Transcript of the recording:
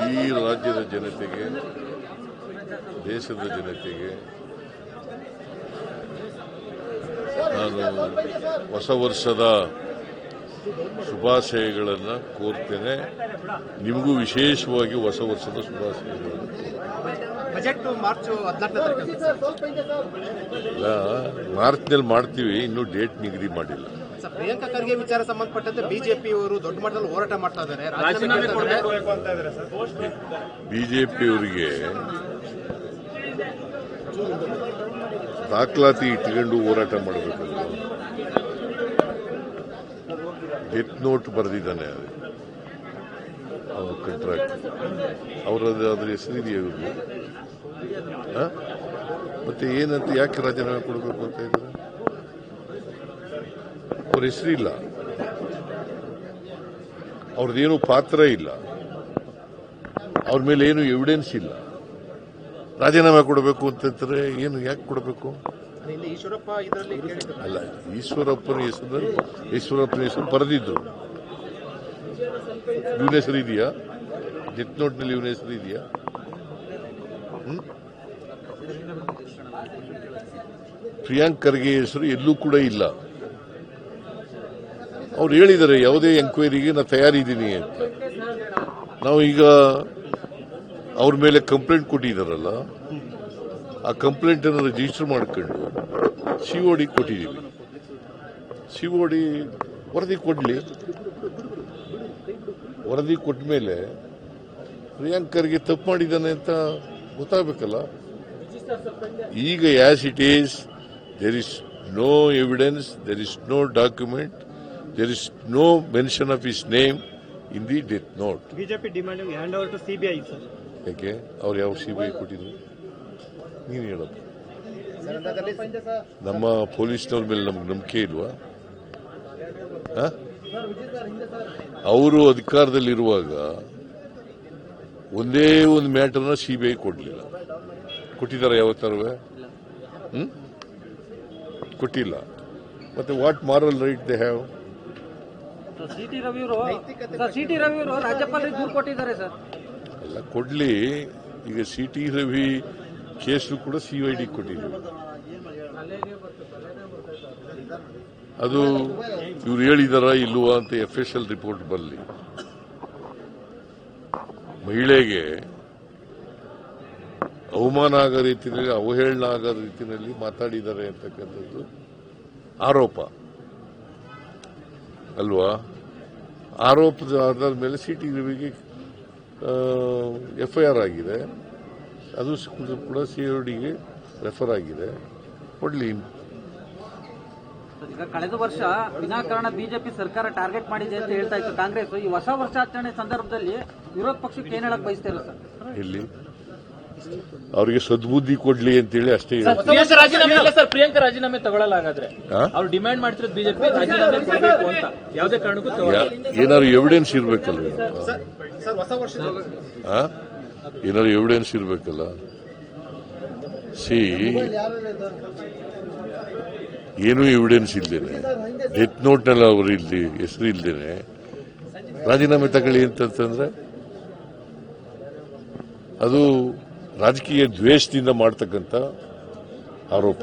ಇಡೀ ರಾಜ್ಯದ ಜನತೆಗೆ ದೇಶದ ಜನತೆಗೆ ನಾನು ಹೊಸ ವರ್ಷದ ಶುಭಾಶಯಗಳನ್ನು ಕೋರ್ತೇನೆ. ನಿಮಗೂ ವಿಶೇಷವಾಗಿ ಹೊಸ ವರ್ಷದ ಶುಭಾಶಯಗಳನ್ನು ಮಾರ್ಚ್ನಲ್ಲಿ ಮಾಡ್ತೀವಿ ಇನ್ನೂ ಡೇಟ್ ನಿಗದಿ ಮಾಡಿಲ್ಲ. ಪ್ರಿಯಾಂಕಾ ಖರ್ಗೆ ವಿಚಾರ ಸಂಬಂಧಪಟ್ಟಂತೆ ಬಿಜೆಪಿ ಅವರು ದೊಡ್ಡ ಮಟ್ಟದಲ್ಲಿ ಹೋರಾಟ ಮಾಡ್ತಾ ಇದ್ದಾರೆ. ಇದ್ದಾರೆ. ಬಿಜೆಪಿಯವರಿಗೆ ದಾಖಲಾತಿ ಇಟ್ಕೊಂಡು ಹೋರಾಟ ಮಾಡಬೇಕು ಡೆತ್ ನೋಟ್ ಬರೆದಿದ್ದಾನೆ ಅವರು ಕಂಟ್ರಾಕ್ಟ್ ಅವರದ್ದು ಅದ್ರ ಹೆಸರಿದೆಯೇ ಇವ್ರಿಗೆ ಮತ್ತೆ ಏನಂತ ಯಾಕೆ ರಾಜೀನಾಮೆ ಕೊಡಬೇಕು ಅಂತ ಇದ್ದಾರೆ? ಅವ್ರ ಹೆಸರಿಲ್ಲ ಅವ್ರದ್ದೇನು ಪಾತ್ರ ಇಲ್ಲ. ಅವ್ರ ಮೇಲೆ ಏನು ಎವಿಡೆನ್ಸ್ ಇಲ್ಲ. ರಾಜೀನಾಮೆ ಕೊಡಬೇಕು ಅಂತಂದ್ರೆ ಏನು ಯಾಕೆ ಕೊಡಬೇಕು? ಅಲ್ಲ, ಈಶ್ವರಪ್ಪನ ಹೆಸರು ಈಶ್ವರಪ್ಪನ ಹೆಸರು ಬರೆದಿದ್ರು. ಇವನ ಹೆಸರು ಇದೆಯಾ? ಡೆತ್ ನೋಟ್ನಲ್ಲಿ ಇವನ ಹೆಸರು ಇದೆಯಾ? ಪ್ರಿಯಾಂಕ್ ಖರ್ಗೆ ಹೆಸರು ಎಲ್ಲೂ ಕೂಡ ಇಲ್ಲ. ಅವ್ರು ಹೇಳಿದ್ದಾರೆ, ಯಾವುದೇ ಎಂಕ್ವೈರಿಗೆ ನಾನು ತಯಾರಿದ್ದೀನಿ ಅಂತ. ನಾವು ಈಗ ಅವ್ರ ಮೇಲೆ ಕಂಪ್ಲೇಂಟ್ ಕೊಟ್ಟಿದ್ದಾರಲ್ಲ ಆ ಕಂಪ್ಲೇಂಟ್ ಅನ್ನು ರಿಜಿಸ್ಟರ್ ಮಾಡ್ಕೊಂಡು ಸಿಒಡಿ ಕೊಟ್ಟಿದ್ದೀವಿ ಸಿ ಒ ಡಿ ವರದಿ ಕೊಡಲಿ. ವರದಿ ಕೊಟ್ಟ ಮೇಲೆ ಪ್ರಿಯಾಂಕರ್ಗೆ ತಪ್ಪು ಮಾಡಿದ್ದಾನೆ ಅಂತ ಗೊತ್ತಾಗಬೇಕಲ್ಲ. ಈಗ as it is there is no evidence there is no document there is no mention of his name in the death note BJP demanding hand over to CBI sir ಯಾಕೆ? ಅವ್ರು ಯಾವ ಸಿಬಿಐ ಕೊಟ್ಟಿದ್ರು? ನೀನು ಹೇಳಪ್ಪ ನಮ್ಮ ಪೊಲೀಸ್ನವ್ರ ಮೇಲೆ ನಮ್ಗೆ ನಂಬಿಕೆ ಇಲ್ವಾ? ಅವರು ಅಧಿಕಾರದಲ್ಲಿರುವಾಗ ಒಂದೇ ಒಂದು ಮ್ಯಾಟರ್ನ ಸಿಬಿಐ ಕೊಡಲಿಲ್ಲ. ಕೊಟ್ಟಿದ್ದಾರೆ ಯಾವತ್ತಾರು ಹ್ಮ್? ಕೊಟ್ಟಿಲ್ಲ. ಮತ್ತೆ what moral right they have C T Ravi ಅವರು ಸರ್ ಸಿ ಟಿ ರವಿ ಅವರು ರಾಜ್ಯಪಾಲರಿಗೆ ದೂರು ಕೊಟ್ಟಿದ್ದಾರೆ ಸರ್. ಎಲ್ಲ ಕೊಡ್ಲಿ. ಈಗ ಸಿ ಟಿ ರವಿ ಕೇಸು ಕೂಡ ಸಿಐಡಿ ಕೊಟ್ಟಿದ್ದೀವಿ ಅದು ಇವ್ರು ಹೇಳಿದಾರ ಇಲ್ವಾ ಅಂತ ಎಫ್ ಎಸ್ ಎಲ್ ರಿಪೋರ್ಟ್ ಬರಲಿ ಮಹಿಳೆಗೆ ಅವಮಾನ ಆಗೋ ರೀತಿಯಲ್ಲಿ ಅವಹೇಳನ ಆಗೋ ರೀತಿಯಲ್ಲಿ ಮಾತಾಡಿದ್ದಾರೆ ಅಂತಕ್ಕಂಥದ್ದು ಆರೋಪ. ಅಲ್ವಾ? ಆರೋಪದ ಆಧಾರದ ಮೇಲೆ ಸಿ ಟಿ ರವಿಗೆ ಆರ್ ಆಗಿದೆ. ಅದು ಕೂಡ ಸಿ ಓ ಡಿಗೆ ರೆಫರ್ ಆಗಿದೆ. ಕೊಡ್ಲಿ. ಈಗ ಕಳೆದ ವರ್ಷ ವಿನಾಕಾರಣ ಬಿಜೆಪಿ ಸರ್ಕಾರ ಟಾರ್ಗೆಟ್ ಮಾಡಿದೆ ಅಂತ ಹೇಳ್ತಾ ಇತ್ತು ಕಾಂಗ್ರೆಸ್. ಈ ಹೊಸ ವರ್ಷಾಚರಣೆ ಸಂದರ್ಭದಲ್ಲಿ ವಿರೋಧ ಪಕ್ಷಕ್ಕೆ ಏನ್ ಹೇಳಕ್ ಬಯಸ್ತೀರ ಸರ್? ಇಲ್ಲಿ ಅವರಿಗೆ ಸದ್ಬುದ್ಧಿ ಕೊಡ್ಲಿ ಅಂತೇಳಿ ಅಷ್ಟೇ ಹೇಳ್ತೀನಿ. ಪ್ರಿಯಾಂಕಾ ರಾಜೀನಾಮೆ ಸರ್ ಪ್ರಿಯಾಂಕಾ ರಾಜೀನಾಮೆ ತಗೊಳ್ಳಲ್ಲ ಹಾಗಾದ್ರೆ? ಅವ್ರು ಡಿಮ್ಯಾಂಡ್ ಮಾಡ್ತಿರೋದು ಬಿಜೆಪಿ ರಾಜೀನಾಮೆ ಕೊಡಬೇಕು ಅಂತ ಯಾವುದೇ ಕಾರಣಕ್ಕೂ ಏನಾದ್ರು ಎವಿಡೆನ್ಸ್ ಇರ್ಬೇಕಲ್ವ? ಏನಾದ್ರು ಎವಿಡೆನ್ಸ್ ಇರ್ಬೇಕಲ್ಲ ಸಿ ಏನೂ ಎವಿಡೆನ್ಸ್ ಇಲ್ದೇನೆ ಡೆತ್ ನೋಟ್ನಲ್ಲಿ ಅವರು ಇಲ್ಲಿ ಹೆಸರು ಇಲ್ದೇನೆ ರಾಜೀನಾಮೆ ತಗೊಳ್ಳಿ ಅಂತಂದ್ರೆ ಅದು ರಾಜಕೀಯ ದ್ವೇಷದಿಂದ ಮಾಡ್ತಕ್ಕಂಥ ಆರೋಪ.